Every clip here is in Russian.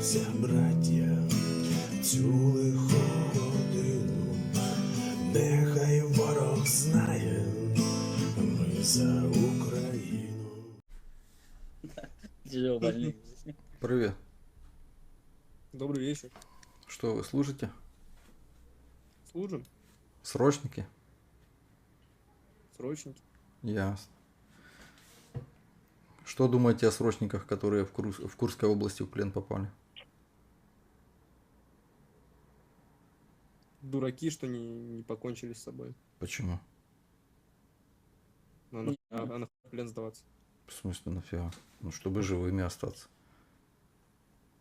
Зійшлися браття в цю лиху годину. Нехай ворог знає, ми за Україну. Тяжело больные. Привет. Добрый вечер. Что вы служите? Служим. Срочники? Срочники. Ясно. Что думаете о срочниках, которые в, Курс- в Курской области в плен попали? Дураки, что не, не покончили с собой. Почему? А на, а, а на в плен сдаваться. В смысле нафига? Ну, чтобы живыми остаться.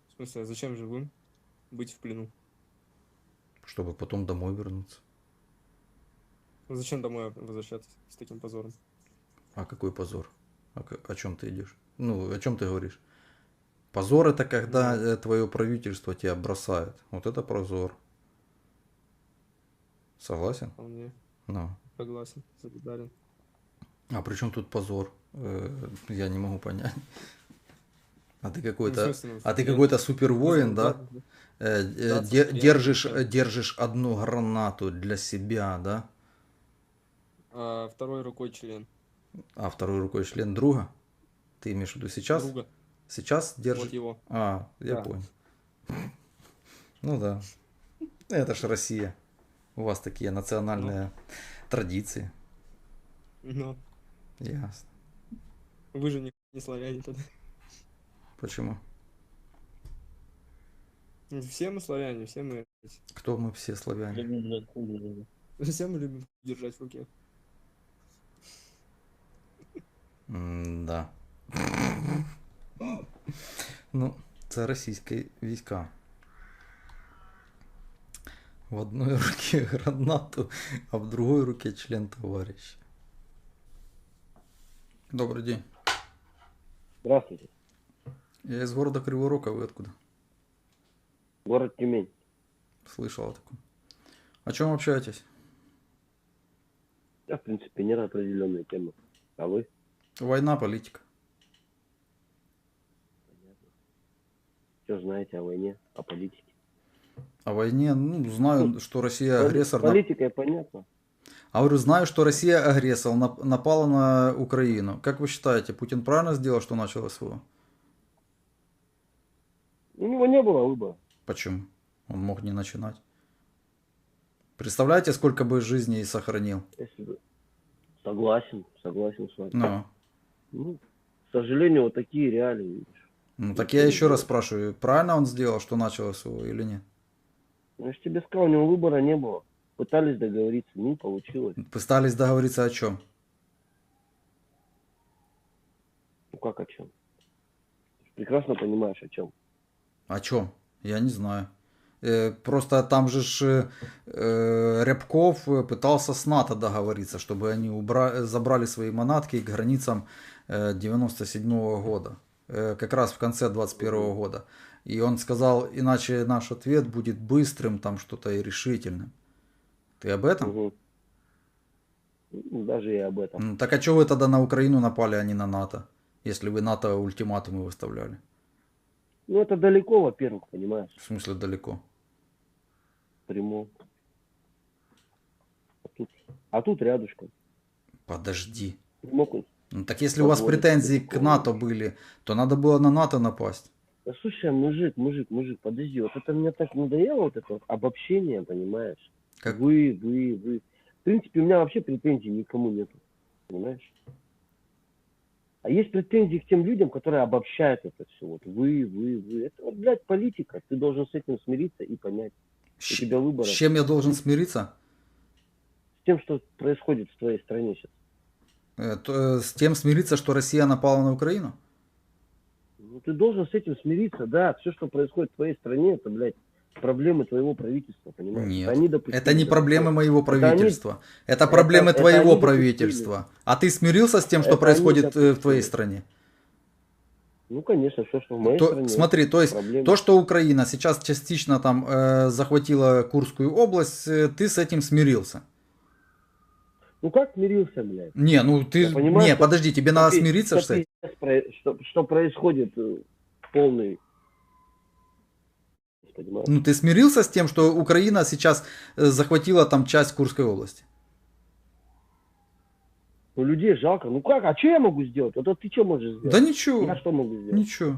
В смысле, а зачем живым быть в плену? Чтобы потом домой вернуться. Ну, Зачем домой возвращаться с таким позором? А какой позор? О, ка- о чем ты идешь? Ну, о чем ты говоришь? Позор это когда твое правительство тебя бросает. Вот это позор. Согласен? Вполне Ну. согласен, солидарен. А при чем тут позор? Э, Я не могу понять. А ты какой-то, а ты какой-то супер воин, да? Э, э, держишь, держишь одну гранату для себя, да? А второй рукой член. А второй рукой член друга? Ты имеешь в виду сейчас? Друга. Сейчас держишь? Вот его. А, я Да. понял. Ну да. Это ж Россия. У вас такие национальные традиции. Но Ясно. вы же не, не славяне тогда. Почему? Все мы славяне, все мы, Кто мы все славяне? Любим за кулю. все мы любим держать в руке. Да. Ну, це російські війська. В одной руке гранату, а в другой руке член товарища. Добрый день. Здравствуйте. Я из города Криворога, вы откуда? Город Тюмень. Слышал о таком. О чем общаетесь? Я, в принципе, не определенная тема. А вы? Война, политика. Что знаете о войне, о политике? О войне, ну, знаю, что Россия агрессор. на- Политика, понятно. А говорю, знаю, что Россия агрессор, нап- напала на Украину. Как вы считаете, Путин правильно сделал, что начал СВО? У него не было выбора. Почему? Он мог не начинать. Представляете, сколько бы жизней сохранил? Если бы... Согласен, согласен с вами. Ну, Ну, к сожалению, вот такие реалии. видишь. ну так я еще раз спрашиваю, правильно он сделал, что начал СВО или нет? Ну, я же тебе сказал, у него выбора не было. Пытались договориться, не получилось. Пытались договориться о чем? Ну, как о чем? Прекрасно понимаешь, о чем. О чем? Я не знаю. Э, Просто там же ж, э, Рябков э, пытался с НАТО договориться, чтобы они убра... забрали свои манатки к границам 97 года. Э, Как раз в конце 21 года. И он сказал, иначе наш ответ будет быстрым, там что-то и решительным. Ты об этом? Ну, Даже и об этом. Ну, Так а чего вы тогда на Украину напали, а не на НАТО? Если вы НАТО ультиматумы выставляли. Ну, это далеко, во-первых, понимаешь, В смысле далеко? прямо. А тут, а тут рядышком. Подожди. Мог Ну, так если у вас претензии к. НАТО были, то надо было на НАТО напасть. Да слушай, мужик, мужик, мужик, подожди, вот это мне так надоело, вот это вот обобщение, понимаешь? Как- Вы, вы, вы. В принципе, у меня вообще претензий никому нету, понимаешь? А есть претензии к тем людям, которые обобщают это все. Вот вы, вы, вы. Это, вот, блядь, политика. Ты должен с этим смириться и понять. У Щ- тебя выбора. С чем я должен смириться? С тем, что происходит в твоей стране сейчас. Э, то, э, с тем смириться, что Россия напала на Украину? Ну, ты должен с этим смириться, да. Все, что происходит в твоей стране, это, блядь, проблемы твоего правительства, понимаешь? Нет. Они допустили Это не проблемы моего Это они- правительства. Это, это- проблемы это твоего допустили. правительства. А ты смирился с тем, что Это происходит э, в твоей стране? Ну, конечно, все, что в моей То- стране. смотри, то есть проблемы. то, что Украина сейчас частично там э, захватила Курскую область, э, ты с этим смирился? Ну, как смирился, блядь? Не, ну ты... Я понимаю, не, что- подожди, тебе надо Что смириться, что что... что, что происходит э, полный понимаешь? Ну, ты смирился с тем, что Украина сейчас э, захватила там часть Курской области? Ну, людей жалко. Ну как, а что я могу сделать? Вот, вот ты что можешь сделать? Да ничего, Я что могу сделать? ничего.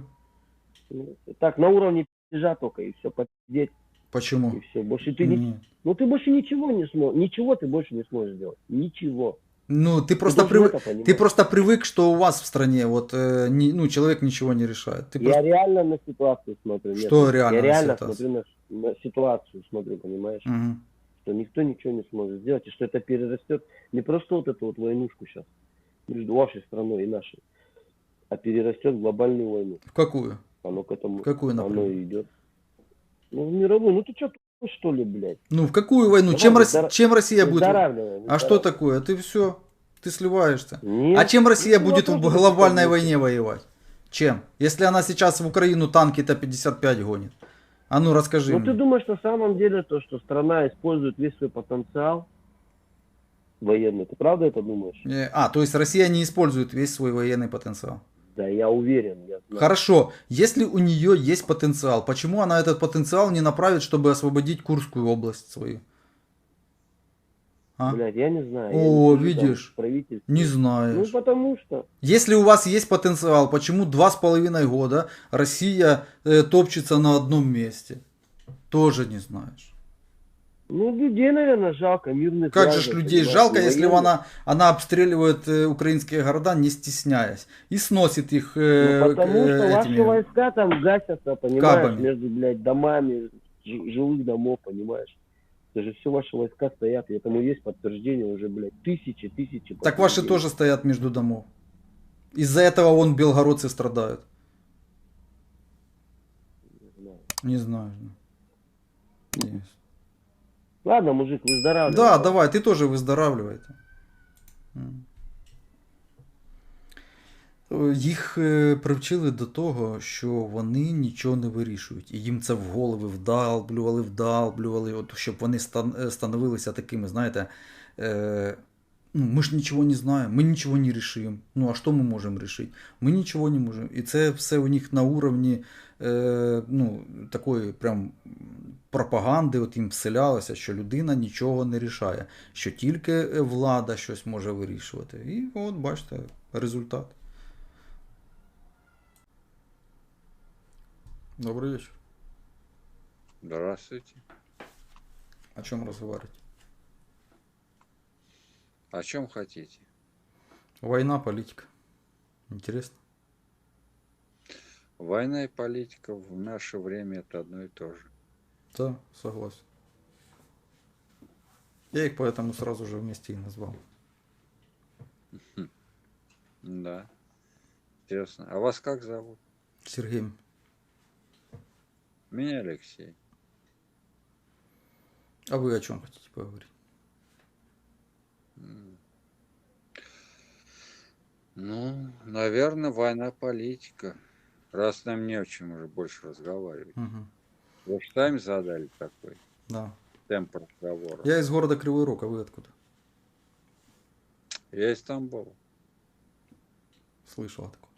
Ну, Так, на уровне пиджа только, и все, попиздеть, Почему? и все. Больше ты не... Нет. Ну ты больше ничего не сможешь, ничего ты больше не сможешь сделать. Ничего. Ну, ты просто, должен привык, ты просто привык, что у вас в стране вот, э, не- ну, человек ничего не решает. Ты Я просто- реально на ситуацию смотрю. нет. Что реально Я реально ситуацию? смотрю на, на ситуацию, смотрю, понимаешь? Мгм. Что никто ничего не сможет сделать, и что это перерастет не просто вот эту вот войнушку сейчас между вашей страной и нашей, а перерастет в глобальную войну. В какую? Оно к этому В какую, оно например? и идет. Ну, в мировую. Ну ты что, что ли, блядь? Ну, в какую войну? Давай, Чем, Рос- выздора- чем Россия будет? Выздоравливай, А что такое? Ты все, ты сливаешься. Нет. А чем Россия Ну, будет в глобальной войне воевать? Чем? Если она сейчас в Украину танки Т-55 гонит. А ну расскажи Ну мне. ты думаешь на самом деле то, что страна использует весь свой потенциал военный? Ты правда это думаешь? Э, А, то есть Россия не использует весь свой военный потенциал. Да, я уверен. Я знаю. Хорошо, если у нее есть потенциал, почему она этот потенциал не направит, чтобы освободить Курскую область свою? А? Блядь, я не знаю. О, я не видишь. в правительстве. Не Ну, знаешь. потому что. Если у вас есть потенциал, почему два с половиной года Россия э, топчется на одном месте? Тоже не знаешь. Ну, людей, наверное, жалко, мирных Как граждан, же ж людей понимаешь, жалко, если военных. она, она обстреливает э, украинские города, не стесняясь, и сносит их э, Ну, потому э, что ваши этими- войска там гасятся, понимаешь, Кабами. между, блядь, домами, жилых домов, понимаешь. Это же все ваши войска стоят, и этому есть подтверждение уже, блядь, тысячи, тысячи. Так ваши тоже стоят между домов. Из-за этого вон белгородцы страдают. Не знаю. Не знаю. Есть. Ладно, мужик, выздоравливай. Да, давай, ти теж виздоравлювай. Е, Їх е, привчили до того, що вони нічого не вирішують. І їм це в голови вдалблювали, вдалблювали, от, щоб вони е, становилися такими, знаєте, е, ну, ми ж нічого не знаємо, ми нічого не рішимо. Ну, а що ми можемо рішити? Ми нічого не можемо. І це все у них на уровні е, ну, такої прям пропаганди от їм вселялося, що людина нічого не рішає, що тільки е, влада щось може вирішувати. І от бачите, результат. Добрый вечер. Здравствуйте. О чем разговаривать? О чем хотите? Война, политика. Интересно? Война и политика в наше время это одно и то же. Да, согласен. Я их поэтому сразу же вместе и назвал. Да. Интересно. А вас как зовут? Сергей, Меня Алексей. а вы о чем хотите поговорить? Ну, наверное, война политика. Раз нам не о чем уже больше разговаривать. Мгм. Вы же сами задали такой Да. темп разговора. Я из города Кривой Рог, а вы откуда? Я из Тамбова. Слышал о таком.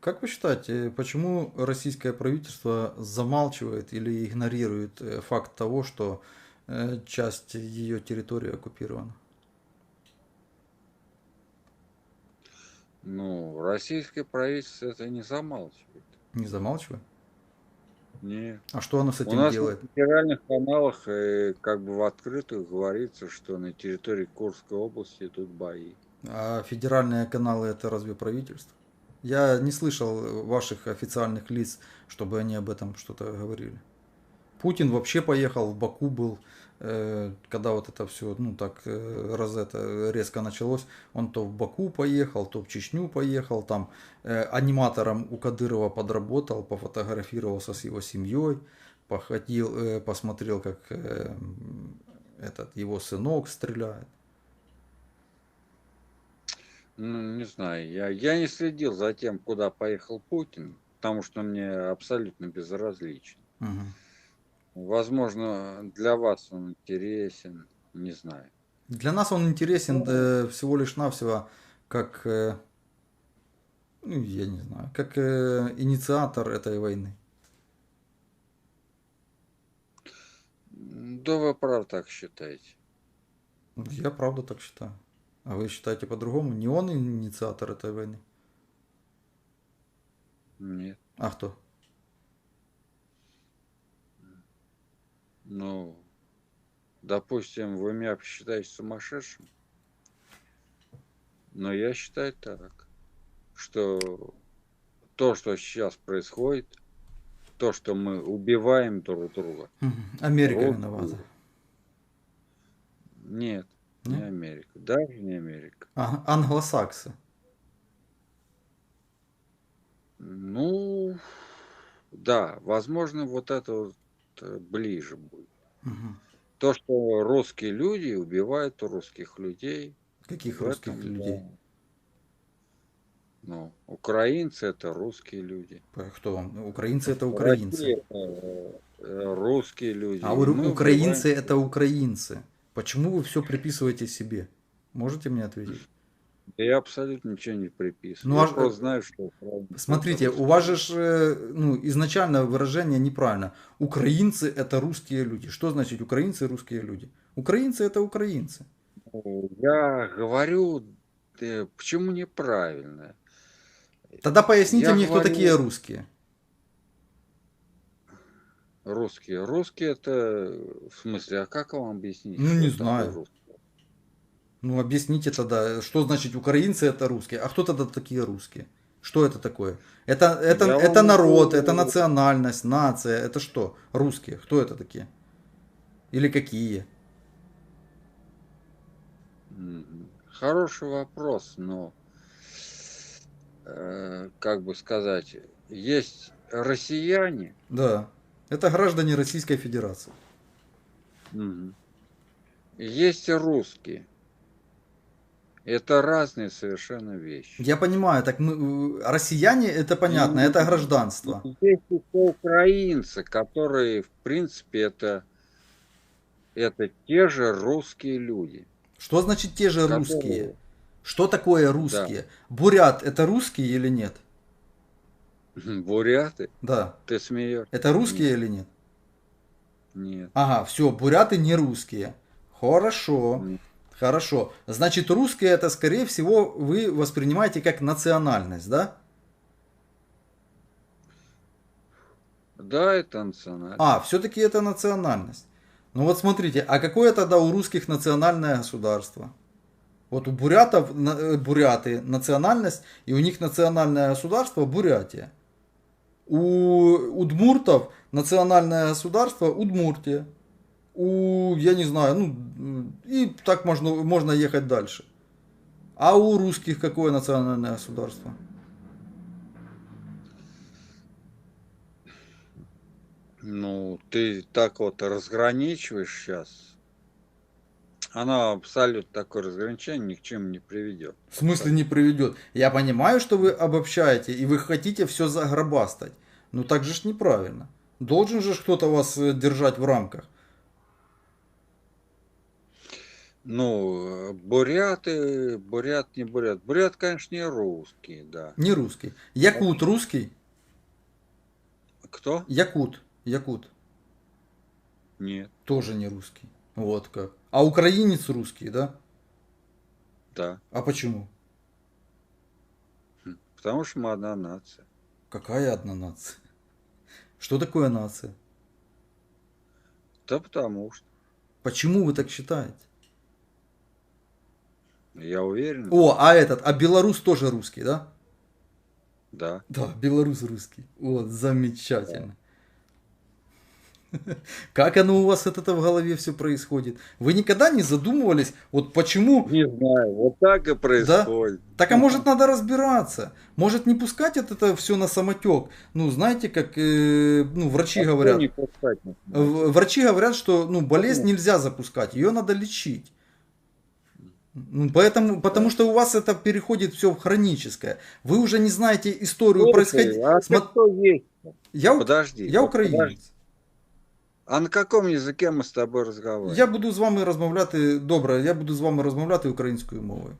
Как вы считаете, почему российское правительство замалчивает или игнорирует э, факт того, что э, часть ее территории оккупирована? Ну, российское правительство это не замалчивает. Не замалчивает? Нет. А что оно с У этим нас делает? на федеральных каналах э, как бы в открытую говорится, что на территории Курской области идут бои. А федеральные каналы это разве правительство? Я не слышал ваших официальных лиц, чтобы они об этом что-то говорили. Путин вообще поехал в Баку был, э, когда вот это все, ну так э, раз это резко началось, он то в Баку поехал, то в Чечню поехал, там э, аниматором у Кадырова подработал, пофотографировался с его семьей, походил, посмотрел, как этот его сынок стреляет. Ну, не знаю, я, я не следил за тем, куда поехал Путин, потому что мне абсолютно безразличен. Мгм. Возможно, для вас он интересен, не знаю. Для нас он интересен э, всего лишь навсего как, э, ну я не знаю, как э, инициатор этой войны. Да вы прав так считаете. Я правда так считаю. А вы считаете по-другому? Не он инициатор этой войны? Нет. А кто? Ну, допустим, вы меня посчитаете сумасшедшим. Но я считаю так, что то, что сейчас происходит, то, что мы убиваем друг друга. Америка Вот. виновата. нет, не? Америка, даже не Америка. А, англосаксы. Ну, да, возможно, вот это вот ближе будет. Мгм. То, что русские люди убивают русских людей. Каких русских этом, людей? Ну, украинцы это русские люди. Кто вам? Украинцы это украинцы. Россия это, э, русские люди. А вы- мы украинцы убиваем- это украинцы. Почему вы все приписываете себе? Можете мне ответить? Я абсолютно ничего не приписываю. Ну, Я а просто знаю, что... украинцы Смотрите, у вас же э, ну, изначально выражение неправильно. Украинцы это русские люди. Что значит украинцы русские люди? Украинцы это украинцы. Я говорю, э, почему неправильно? Тогда поясните Я мне, кто говорю- такие русские. Русские. Русские это... В смысле, а как вам объяснить? Ну, не знаю. русские? Ну, объясните тогда, что значит украинцы это русские, а кто тогда такие русские? Что это такое? Это, это, Я это вам народ, это национальность, нация, это что? Русские, кто это такие? Или какие? Хороший вопрос, но э, как бы сказать, есть россияне, Да, это граждане Российской Федерации. мгм, есть русские. Это разные совершенно вещи. Я понимаю, так мы, э, россияне, это понятно, это гражданство. Есть еще украинцы, которые, в принципе, это, это те же русские люди. Что значит те же которые- русские? Что такое русские? Бурят это русские или нет? Буряты? Да. Ты смеешь? Это русские или нет? Нет. Ага, все, буряты не русские. Хорошо. М. Хорошо. Значит, русские это, скорее всего, вы воспринимаете как национальность, да? Да, это национально. А, все-таки это национальность. Ну вот смотрите, а какое тогда у русских национальное государство? Вот у бурятов э, буряты национальность, и у них национальное государство Бурятия. У удмуртов национальное государство Удмуртия. У, я не знаю, ну, и так можно, можно ехать дальше. А у русских какое национальное государство? Ну, ты так вот разграничиваешь сейчас. Оно абсолютно такое разграничение ни к чему не приведет. В смысле не приведет? Я понимаю, что вы обобщаете, и вы хотите все загробастать. Но так же ж неправильно. Должен же кто-то вас э, держать в рамках. Ну, э, буряты, бурят не бурят. Бурят, конечно, не русские, да. Не русский. Якут русский? Кто? Якут. Якут. Нет, Тоже не русский. Вот как. А украинец русский, да? да. А почему? Хм, Потому что мы одна нация. Какая одна нация? Что такое нация? Да потому что. Почему вы так считаете? Я уверен. О, а этот, а белорус тоже русский, да? Да. Да, белорус русский. Вот, замечательно. Как оно у вас это в голове все происходит? Вы никогда не задумывались, вот почему... Не знаю, вот так и происходит. Так а может надо разбираться? Может не пускать это все на самотек? Ну, знаете, как э, ну, врачи А говорят. не пускать Врачи говорят, что ну, болезнь нельзя запускать, ее надо лечить. Ну, поэтому, потому что у вас это переходит все в хроническое. Вы уже не знаете историю Слушай, происходить. А ты Смо- кто есть? Я, у- Подожди. я вот подожди. українець. А на каком языке мы с тобой разговариваем? Я буду з вами розмовляти добре, я буду з вами розмовляти українською мовою.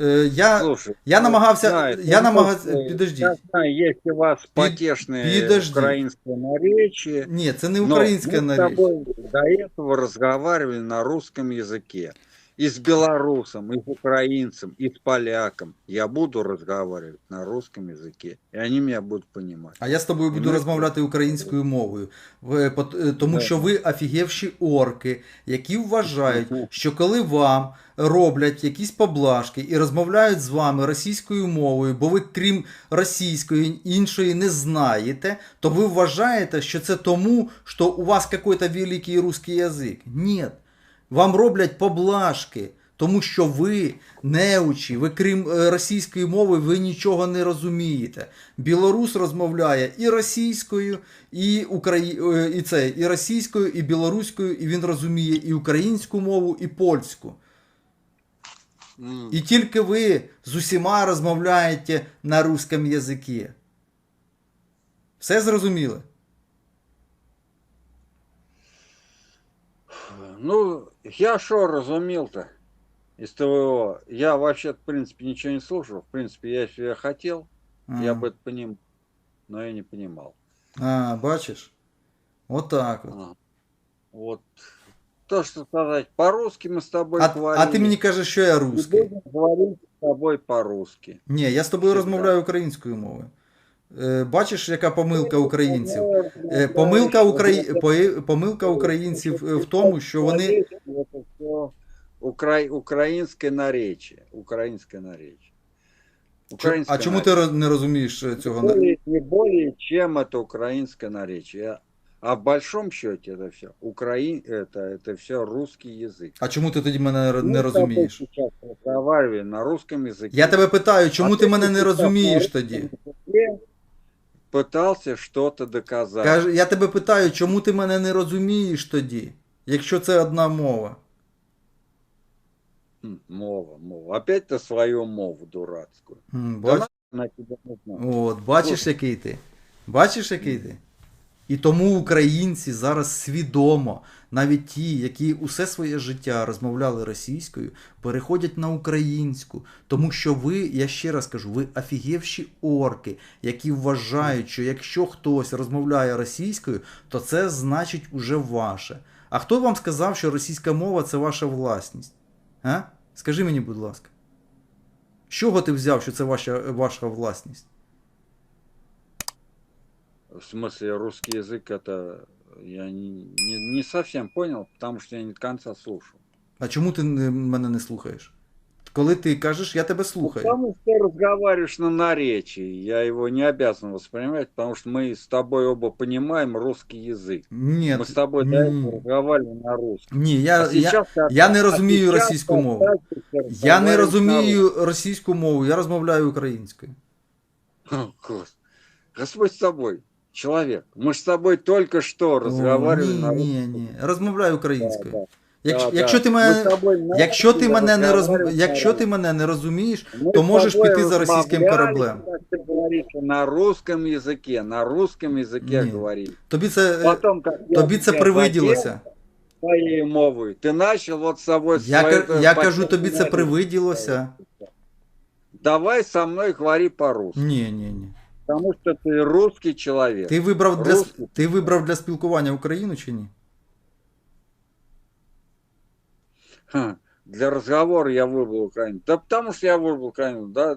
Е, я, Слушай, я ну, намагався. знаю, я ну, намагався. просто, Підождіть. Я знаю, есть у вас Під- потешные підожди. украинское наречие. Ні, це не но українське мы с наречие. тобой до этого разговаривали на русском языке. И с белорусом, и с украинцем, и с поляком. Я буду разговаривать на русском языке. И они меня будут понимать. А я з тобою буду розмовляти українською мовою. Пот- е, Тому що ви офігевші орки, які вважають, що коли вам роблять якісь поблажки і розмовляють з вами російською мовою, бо ви крім російської іншої не знаєте, то ви вважаєте, що це тому, що у вас якийсь великий русский язик. Ні. Вам роблять поблажки, тому що ви неучі, ви крім е, російської мови, ви нічого не розумієте. Білорус розмовляє і російською, і Украї... е, і це, і російською, і білоруською, і він розуміє і українську мову, і польську. І тільки ви з усіма розмовляєте на русском язикі. Все зрозуміли? Ну, я что разумел-то из твоего? Я вообще, в принципе, ничего не слушал. В принципе, я, если я хотел, я А. бы это понимал. Но я не понимал. А, бачиш? Отак от. А. Вот. То, что сказать, по-русски мы с тобой А, говорили. а ти мені кажеш, що я И русский. будем говорить с тобой по-русски. Ні, я з тобою Всегда. розмовляю українською мовою. Е, бачиш, яка помилка українців? Е, Е, Помилка, украї... пої- помилка українців е, в тому, що вони. Это все укра... украинское наречие. Украинское наречие. А чому ти роз- не розумієш е, цього? на- более, не более чем это украинское наречие. А в большом счете это все Украин, это, это все русский язык. А чому ти тоді мене р- Мы не с тобой розумієш? сейчас разговаривали на русском языке. Я тебе питаю, чому А ти мене не сейчас розумієш на тоді? русском языке Пытался что-то доказать. Каже, я тебе питаю, чому ти мене не розумієш тоді, якщо це одна мова? М, Мова, мова. Опять ты свою мову дурацкую. М, Да Бач... на тебе нужна. От, бачиш, який ти? Бачиш, який ти? І тому українці зараз свідомо, навіть ті, які усе своє життя розмовляли російською, переходять на українську. Тому що ви, я ще раз кажу, ви офігівші орки, які вважають, що якщо хтось розмовляє російською, то це значить уже ваше. А хто вам сказав, що російська мова це ваша власність? А? Скажи мені, будь ласка. З чого ти взяв, що це ваша, ваша власність? В смысле, русский язык это я не, не, не совсем понял, потому что я не до конца слушал. А чому ти не- мене не слухаєш? Коли ти кажеш, я тебе слухаю. Потому что ты разговариваешь на наречии. Я его не обязан воспринимать, потому что мы с тобой оба понимаем русский язык. Ні, Мы с тобой до м, этого разговаривали на русском. ні, я, А я, сейчас ты- я не а розумію сейчас російську ты мову. оказываешься Я не разговариваешь на розумію російську мову, я розмовляю українською. русском. О, Господи. Господь с тобой, человек. Мы же с тобой только что разговаривали О, на ні, русском. ні, ні. Розмовляю Да, українською. да. Якщо, Да, якщо да. ти Мы мене. с тобой на Якщо ти русском мене не розм... разговаривали на якщо ти русском. мене не розумієш, Мы то с можеш тобой піти за російським размовляли, кораблем. Как ты говоришь, на русском языке, на русском языке Ні. говорили. Тобі це, Потом, как я тобі це тебя привиділося. задел Своей мовой, ты начал вот с собой... Я, свою- ка- я по- кажу, тобі це говорить. привиділося. Давай со мной говори по-русски, Ні, ні, ні. потому что ты русский человек. Ти вибрав для, Русський. ти вибрав для спілкування Україну чи ні? Ха, Для разговора я выбрал Украину. Да потому что я выбрал Украину, да.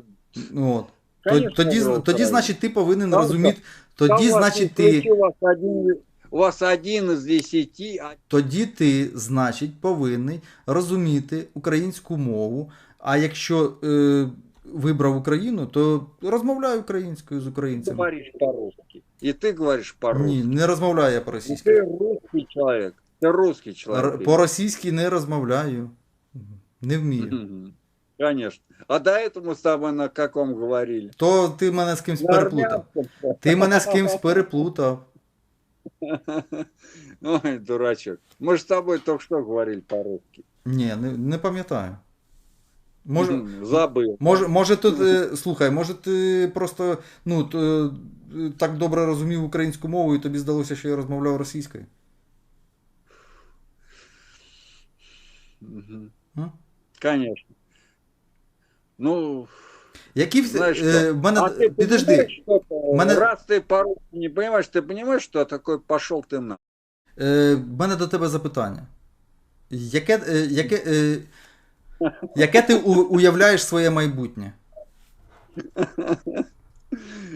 От. То- Конечно, Тоді, вибрал тоді, Україну. значить, ти повинен Там розуміти. Там Тоді, у вас значить, не ти. ключи, У вас один, у вас один из десяти, а Тоді ти, значить, повинен розуміти українську мову. А якщо е, вибрав Україну, то розмовляй українською з ты українцями. говоришь по-русски. И ты говоришь Ні, по-русски. не розмовляю я И по-російськи. ты русский человек. Ты русский человек. Р- По-російськи не розмовляю. Не вмію. Мгм. Конечно. А до этого мы с тобой на каком говорили? То ти мене з кимсь На переплутав. армянском. Ти мене з кимсь переплутав. Ой, дурачок. Мы же с тобой только что говорили по-русски. Ні, не, не пам'ятаю. Може, Мгм, Забыл. Може, може тут, е, слухай, може ти просто ну, т- е, так добре розумів українську мову і тобі здалося, що я розмовляв російською? Мгм. М? Конечно. Ну, Які всі. знаешь Е, что? в мене, а ты підожди. понимаешь, что Мене- раз ты по-русски не понимаешь, ты понимаешь, что такое пошел ты на? Е, в мене до тебе запитання. Яке, е, яке, е, яке ти уявляєш своє майбутнє?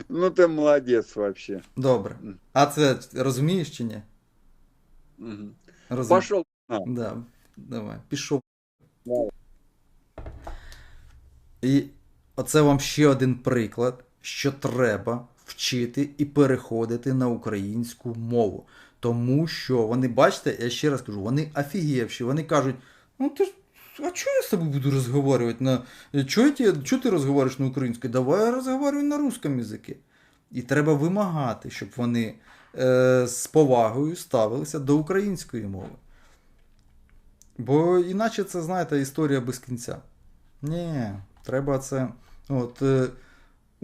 Ну ты молодец вообще. Добре. А це розумієш чи ні? Мгм. Розумію. Пошел. Да, давай, пішов. І оце вам ще один приклад, що треба вчити і переходити на українську мову. Тому що вони, бачите, я ще раз кажу, вони офігівші, вони кажуть, ну ти ж. А чого я з тобою буду розговорювати на. Чого, ти, чого ти розговорюєш на українській? Давай я розговорюю на русском язикі. І треба вимагати, щоб вони е, з повагою ставилися до української мови. Бо іначе це, знаєте, історія без кінця. Ні, треба це. От, е,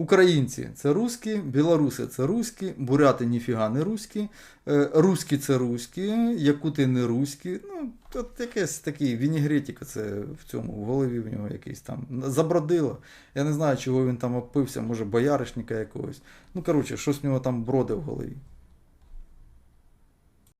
українці це русські, білоруси це руські, буряти ніфіга не руські, е, руські це руські, якути не руські. Ну, от якесь такий вінігретик це в цьому, в голові в нього якийсь там забродило. Я не знаю, чого він там опився, може бояришника якогось. Ну, коротше, щось в нього там броде в голові.